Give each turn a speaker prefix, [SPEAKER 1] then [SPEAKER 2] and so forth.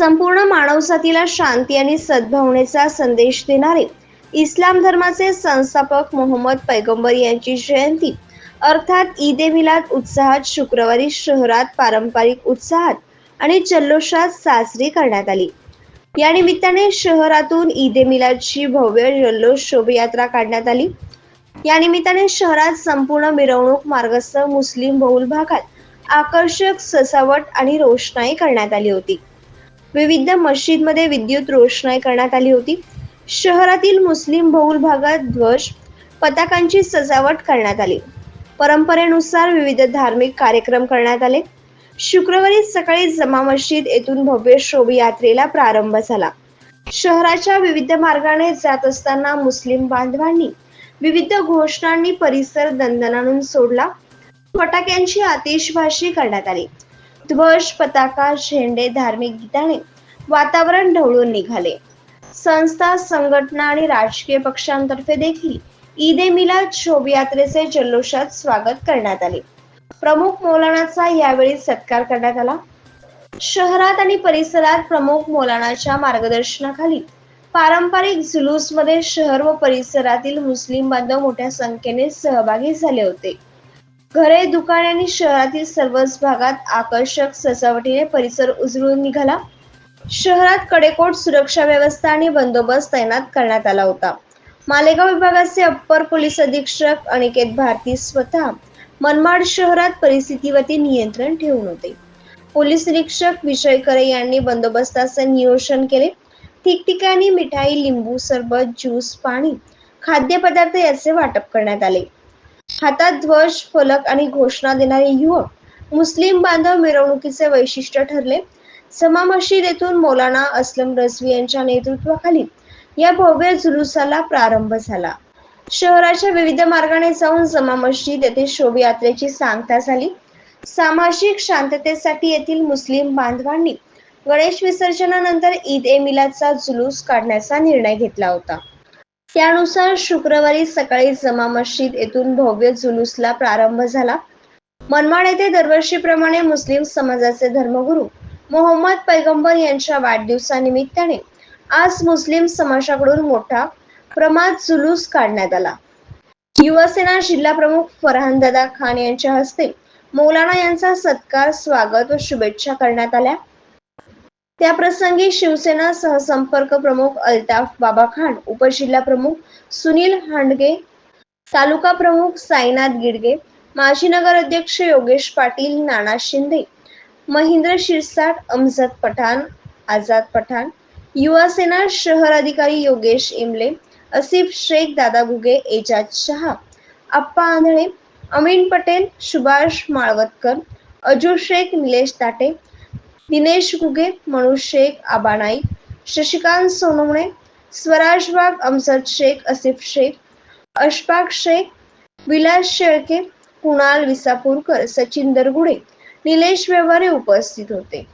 [SPEAKER 1] संपूर्ण मानवजातीला शांती आणि सद्भावनेचा संदेश देणारे इस्लाम धर्माचे संस्थापक मोहम्मद पैगंबर यांची जयंती. अर्थात ईद ए मिलाद उत्साहात शुक्रवारी शहरात पारंपरिक उत्साहात आणि जल्लोषात साजरी करण्यात आली. या निमित्ताने शहरातून ईद ए मिलादची भव्य जल्लोष शोभायात्रा काढण्यात आली. या निमित्ताने शहरात संपूर्ण मिरवणूक मार्गस्थ मुस्लिम बहुल भागात आकर्षक सजावट आणि रोषणाई करण्यात आली होती. विविध मस्जिदमध्ये विद्युत रोषणाई करण्यात आली होती. शहरातील मुस्लिम बहुल भागात ध्वज पताकांची सजावट करण्यात आली. परंपरेनुसार विविध धार्मिक कार्यक्रम करण्यात आले. शुक्रवारी सकाळी जमा मस्जिद येथून भव्य शोभयात्रेला प्रारंभ झाला. शहराच्या विविध मार्गाने जात असताना मुस्लिम बांधवांनी विविध घोषणांनी परिसर दंदनानून सोडला. फटाक्यांची आतिषबाजी करण्यात आली. ध्वज पताका झेंडे धार्मिक गीताने वातावरण ढवळून निघाले. संस्था संघटना आणि राजकीय पक्षांतर्फे देखील ईद ए मिलाद शोभयात्रेचे जल्लोषात स्वागत करण्यात आले. प्रमुख मौलानाचा यावेळी सत्कार करण्यात आला. शहरात आणि परिसरात प्रमुख मौलानाच्या मार्गदर्शनाखाली पारंपरिक जुलूसमध्ये शहर व परिसरातील मुस्लिम बांधव मोठ्या संख्येने सहभागी झाले होते. घरे दुकाने आणि शहरातील सर्वच भागात आकर्षक सजावटीने परिसर उजळून निघाला. शहरात कडेकोट सुरक्षा व्यवस्था आणि बंदोबस्त तैनात करण्यात आला होता. मालेगाव विभागाचे अप्पर पोलीस अधीक्षक अनिकेत भारती स्वतः मनमाड शहरात परिस्थितीवरती नियंत्रण ठेवून होते. पोलीस निरीक्षक विजय करे यांनी बंदोबस्ताचे नियोजन केले. ठिकठिकाणी मिठाई लिंबू सरबत ज्यूस पाणी खाद्यपदार्थ याचे वाटप करण्यात आले. हातात ध्वज फलक आणि घोषणा देणारे युवक मुस्लिम बांधव मिरवणुकीचे वैशिष्ट्य ठरले. समा मशीद येथून मौलाना असलम रजवी यांच्या नेतृत्वाखाली या भव्य जुलुसाला प्रारंभ झाला. शहराच्या विविध मार्गाने जाऊन जमा मशीद येथे शोभायात्रेची सांगता झाली. सामाजिक शांततेसाठी येथील मुस्लिम बांधवांनी गणेश विसर्जनानंतर ईद ए मिलादचा जुलूस काढण्याचा निर्णय घेतला होता. त्यानुसार शुक्रवारी सकाळी जमा मस्जिद येथून भव्य जुलूसला प्रारंभ झाला. मनमाड येथे दरवर्षीप्रमाणे मुस्लिम समाजाचे धर्मगुरू मोहम्मद पैगंबर यांच्या वाढदिवसानिमित्ताने आज मुस्लिम समाजाकडून मोठा प्रमाणात जुलूस काढण्यात आला. युवासेना जिल्हा प्रमुख फरहान दादा खान यांच्या हस्ते मौलाना यांचा सत्कार स्वागत व शुभेच्छा करण्यात आल्या. त्याप्रसंगी शिवसेना सहसंपर्क प्रमुख अल्ताफ बाबा खान उपजिल्हा प्रमुख सुनील हांडगे तालुका प्रमुख साईनाथ गिडगे माजी नगर अध्यक्ष योगेश पाटील नाना शिंदे महेंद्र शिरसाट अमजद पठाण आझाद पठाण युवा सेना शहर अधिकारी योगेश इमले असिफ शेख दादा घुगे एजाज शहा आप्पा आंधळे अमीन पटेल सुभाष माळवतकर अजू शेख निलेश ताटे दिनेश गुगे मनुष शेख आबा नाईक शशिकांत सोनवणे स्वराज बाग अमजद शेख असिफ शेख अशफाक शेख विलास शेळके कुणाल विसापूरकर सचिन दरगुडे निलेश व्यवहारे उपस्थित होते.